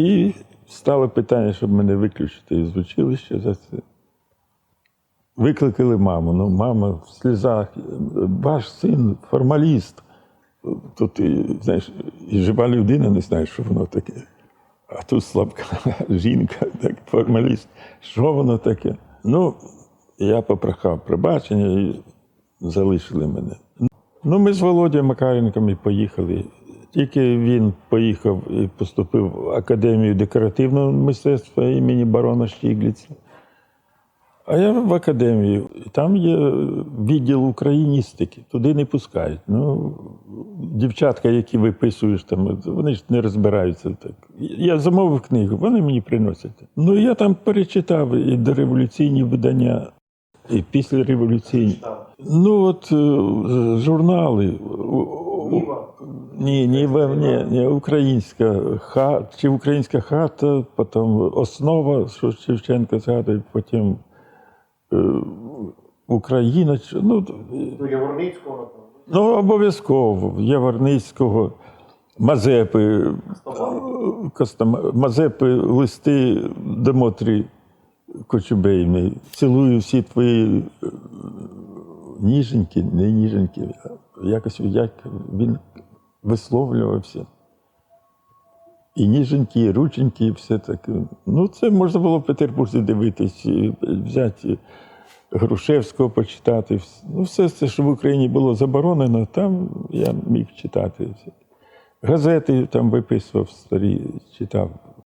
І стало питання, щоб мене виключити з училища за це. Викликали маму. Ну, мама в сльозах. Ваш син формаліст. То ти, знаєш, і жива людина не знає, що воно таке. А тут слабка жінка, так, формаліст. Що воно таке? Ну, я попрохав пробачення і залишили мене. Ну, ми з Володією Макаренком і поїхали. Тільки він поїхав і поступив в Академію декоративного мистецтва імені барона Штігліца. А я в академію. Там є відділ україністики, туди не пускають. Ну, дівчатка, які виписуєш, там, вони ж не розбираються так. Я замовив книгу, вони мені приносять. Ну, я там перечитав і дореволюційні видання, і післяреволюційні. Ну, от е, журнали. Ні, ні, ні, ні, українська хата, чи українська хата, потім основа, що Шевченко згадує, потім е, Україна. чи- Ну, Ну, Яворницького, напевно. ну обов'язково. Яворницького, Мазепи, Костома- Мазепи, листи Демотрі Кочубейної. Цілую всі твої е, ніженьки, не ніженьки. Якось як він висловлювався. І ніженькі, і рученькі, і все таке. Ну, це можна було в Петербурзі дивитись, взяти Грушевського почитати. Ну, все це, що в Україні було заборонено, там я міг читати. Газети там виписував старі, читав.